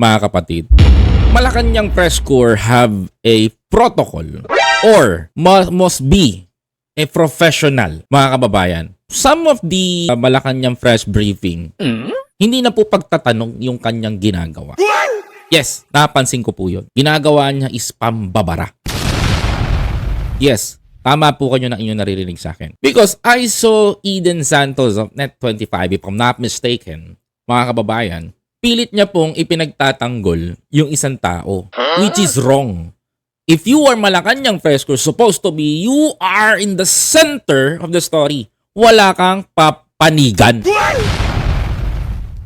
mga kapatid. Malacanang press corps have a protocol or mu- must be a professional, mga kababayan. Some of the uh, Malacanang press briefing, hindi na po pagtatanong yung kanyang ginagawa. Yes, napansin ko po yun. Ginagawa niya is pambabara. Yes, tama po kayo na inyong naririnig sa akin. Because I saw Eden Santos of Net25, if I'm not mistaken, mga kababayan, pilit niya pong ipinagtatanggol yung isang tao, which is wrong. If you are Malacanang Fresco, supposed to be, you are in the center of the story. Wala kang papanigan.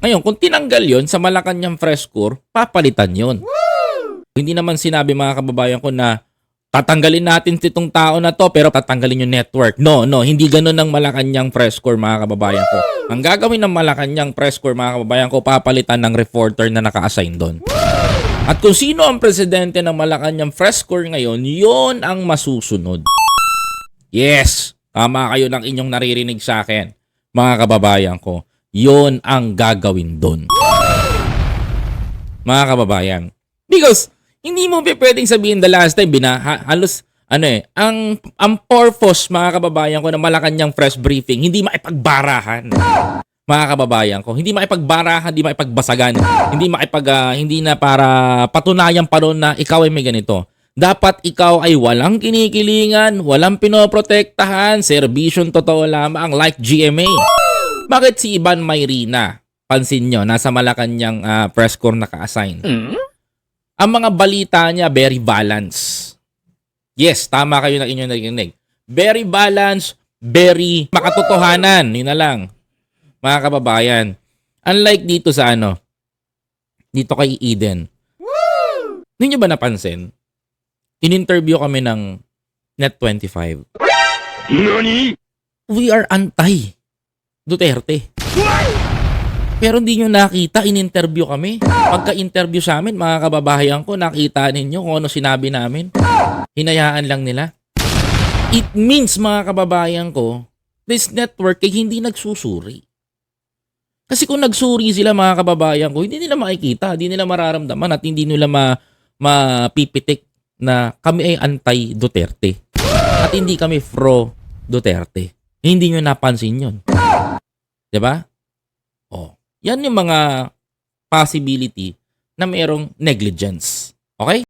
Ngayon, kung tinanggal yon sa Malacanang Fresco, papalitan yon. Hindi naman sinabi mga kababayan ko na tatanggalin natin itong tao na to pero tatanggalin yung network. No, no, hindi ganun ng Malacanang press corps mga kababayan ko. Ang gagawin ng Malacanang press corps mga kababayan ko, papalitan ng reporter na naka-assign doon. At kung sino ang presidente ng Malacanang press corps ngayon, yon ang masusunod. Yes, tama kayo ng inyong naririnig sa akin, mga kababayan ko. Yon ang gagawin doon. Mga kababayan. Because hindi mo pwedeng sabihin the last time bina ha- halos ano eh, ang ang purpose mga kababayan ko ng Malacanang press briefing, hindi maipagbarahan. Mga kababayan ko, hindi maipagbarahan, hindi maipagbasagan, hindi maipag ah, hindi na para patunayan pa ron na ikaw ay may ganito. Dapat ikaw ay walang kinikilingan, walang pinoprotektahan, serbisyon totoo lamang like GMA. Bakit si Ivan Mayrina? Pansin nyo, nasa Malacanang ah, press corps naka-assign. Ang mga balita niya, very balanced. Yes, tama kayo na inyong narinig. Very balanced, very makatotohanan. Yun na lang. Mga kababayan. Unlike dito sa ano, dito kay Eden. Hindi nyo ba napansin? In-interview kami ng Net25. We are anti Duterte. Pero hindi nyo nakita, in-interview kami. Pagka-interview sa amin, mga kababayan ko, nakita ninyo kung ano sinabi namin. Hinayaan lang nila. It means, mga kababayan ko, this network ay hindi nagsusuri. Kasi kung nagsuri sila, mga kababayan ko, hindi nila makikita, hindi nila mararamdaman at hindi nila ma mapipitik na kami ay anti-Duterte. At hindi kami pro-Duterte. Hindi nyo napansin yun. ba? Oh, yan yung mga possibility na mayroong negligence. Okay?